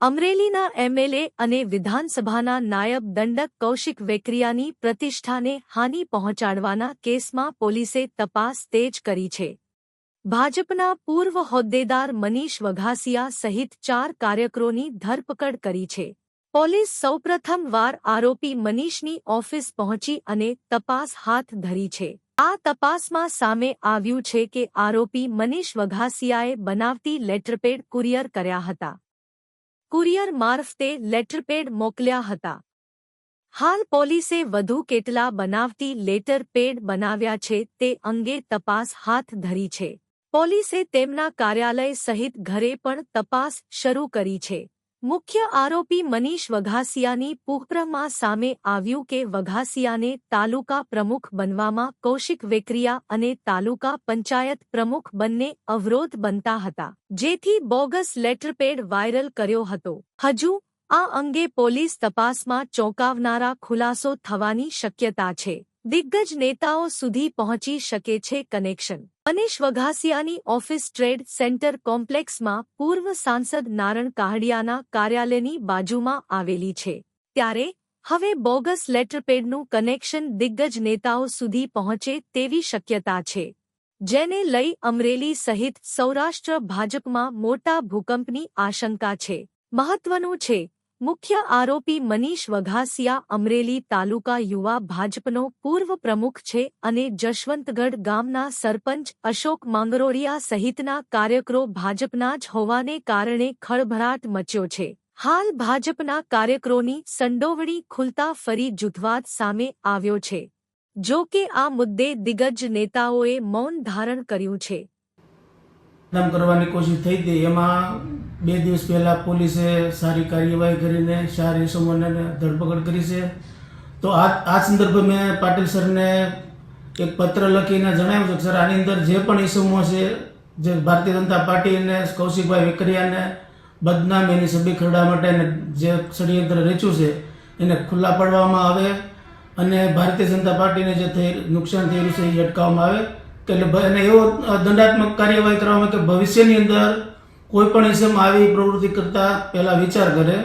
અમરેલીના એમએલએ અને વિધાનસભાના નાયબ દંડક કૌશિક વેકરિયાની પ્રતિષ્ઠાને હાનિ પહોંચાડવાના કેસમાં પોલીસે તપાસ તેજ કરી છે. ભાજપના પૂર્વ હોદ્દેદાર મનીષ વઘાસિયા સહિત ચાર કાર્યકરોની ધરપકડ કરી છે. પોલીસ સૌપ્રથમ વાર આરોપી મનીષની ઓફિસ પહોંચી અને તપાસ હાથ ધરી છે. આ તપાસમાં સામે આવ્યું છે કે આરોપી મનીષ વઘાસિયાએ બનાવતી લેટરપેડ કુરિયર કર્યા હતા. કુરિયર મારફતે લેટરપેડ મોકલ્યા હતા. હાલ પોલીસે વધુ કેટલા બનાવતી લેટરપેડ બનાવ્યા છે તે અંગે તપાસ હાથ ધરી છે. પોલીસે તેમના કાર્યાલય સહિત ઘરે પણ તપાસ શરૂ કરી છે. મુખ્ય આરોપી મનીષ વઘાસિયાની પૂહપ્રમાં સામે આવ્યું કે વઘાસિયાને તાલુકા પ્રમુખ બનવામાં કૌશિક વેકરિયા અને તાલુકા પંચાયત પ્રમુખ બંને અવરોધ બનતા હતા, જેથી બોગસ લેટરપેડ વાયરલ કર્યો હતો. હજુ, આ અંગે પોલીસ તપાસમાં ચોંકાવનારા ખુલાસો થવાની શક્યતા છે. દિગ્ગજ નેતાઓ સુધી પહોંચી શકે છે કનેક્શન. અનેશ વઘાસિયાની ઓફિસ ટ્રેડ સેન્ટર કોમ્પ્લેક્સમાં પૂર્વ સાંસદ નારણ કાહડિયાના કાર્યાલયની બાજુમાં આવેલી છે. ત્યારે, હવે બોગસ લેટરપેડનું કનેક્શન દિગ્ગજ નેતાઓ સુધી પહોંચે તેવી શક્યતા છે. જેને લઈ અમરેલી સહિત સૌરાષ્ટ્ર ભાજપમાં મોટા ભૂકંપની આશંકા છે. મહત્વનું છે મુખ્ય આરોપી મનીષ વઘાસિયા અમરેલી તાલુકા યુવા ભાજપનો પૂર્વ પ્રમુખ છે અને જશવંતગઢ ગામના સરપંચ અશોક માંગરોળિયા સહિતના કાર્યકરો ભાજપના જ હોવાને કારણે ખળભળાટ મચ્યો છે. હાલ ભાજપના કાર્યકરોની સંડોવણી ખુલતા ફરી જૂથવાદ સામે આવ્યો છે. જો કે આ મુદ્દે દિગ્ગજ નેતાઓએ મૌન ધારણ કર્યું છે. કરવાની કોશિશ થઈ એમાં બે દિવસ પહેલાં પોલીસે સારી કાર્યવાહી કરીને ચાર ઇસમોને ધરપકડ કરી છે. તો આ આ સંદર્ભે મેં પાટીલ સરને એક પત્ર લખીને જણાવ્યું છે સર, આની અંદર જે પણ ઇસમો છે, જે ભારતીય જનતા પાર્ટી અને કૌશિકભાઈ વેકરિયાને બદનામ એની સભી ખરડા માટે જે ષડયંત્ર રચ્યું છે, એને ખુલ્લા પાડવામાં આવે અને ભારતીય જનતા પાર્ટીને જે થઈ નુકસાન થયેલું છે એ અટકાવવામાં આવે. કે એટલે અને એવો દંડાત્મક કાર્યવાહી કરવામાં કે ભવિષ્યની અંદર કોઈ પણ ઇસમ આવી પ્રવૃત્તિ કરતા પહેલા વિચાર કરે